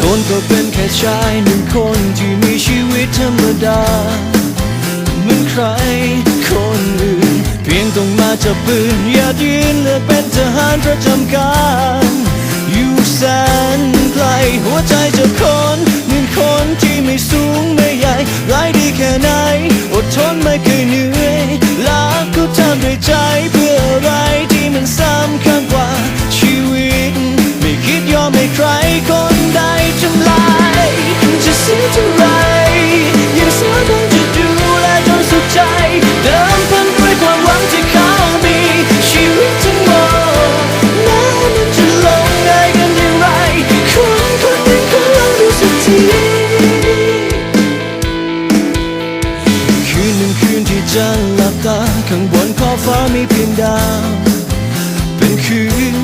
โทนก็เป็นแค่ชายหนึ่งคนที่มีชีวิตธรรมดาเหมือนใครคนอื่น เพียงต้องมาจับปืนอย่ายืนเลือกเป็นทหารประจำการ อยู่แสนไกลหัวใจจะคนหนึ่งคนที่ไม่สูงไม่ใหญ่ร้ายดีแค่ไหน อดทนไม่เคยเหนื่อย จะหลับตาข้างบนขอบฟ้ามีเพียงดาว เป็นคืน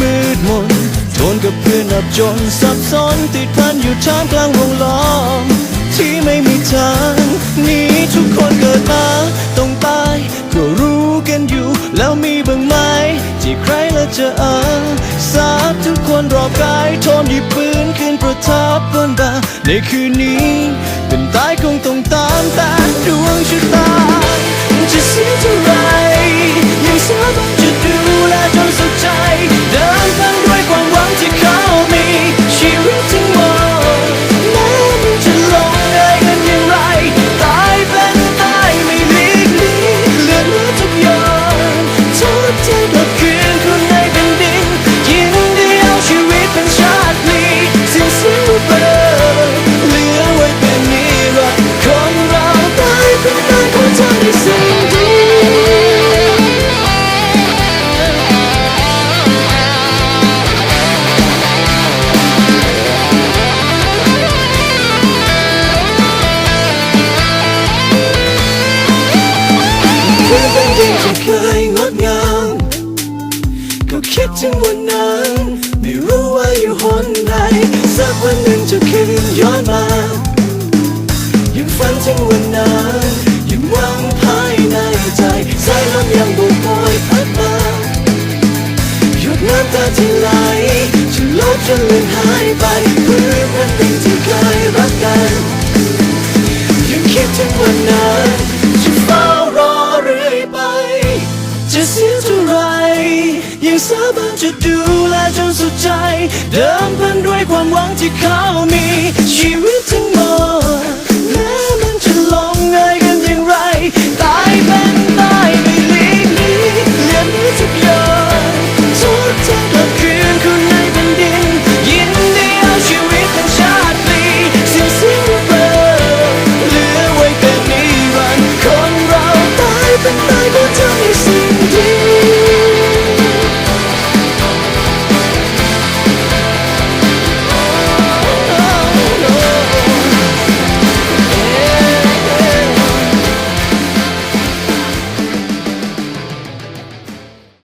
มืดมนทนกับเพื่อนอับจนสับสนติดพันอยู่ท่ามกลางวงล้อม ที่ไม่มีทางนี้ทุกคนเกิดมาต้องตายก็รู้กันอยู่ แล้วมีบ้างไหมที่ใครละจะเออสาบทุกคนรอบกายโทมหยิบปืนขึ้นประทับบนบ่าในคืนนี้ เป็นตายคงต้องตามต่ด ยงดงาม ก็คิดถึงวันนั้น ไม่รู้ว่าอยู่หนใดสักวันหนึ่งจะคืนย้อนมายังฝันถึงวันนั้นยังหวังภายในใจสายลมยังโบกโบยพัดมาหยดน้ำตาที่ไหลจะลบจนลือนหายไปเพื่อเป็นสิ่งที่เคยรักกันยังคิดถึงวันนั้น สาบานจะดูแลจนสุดใจ เดิมพันด้วยความหวังที่เขามีชีวิตทั้งหมด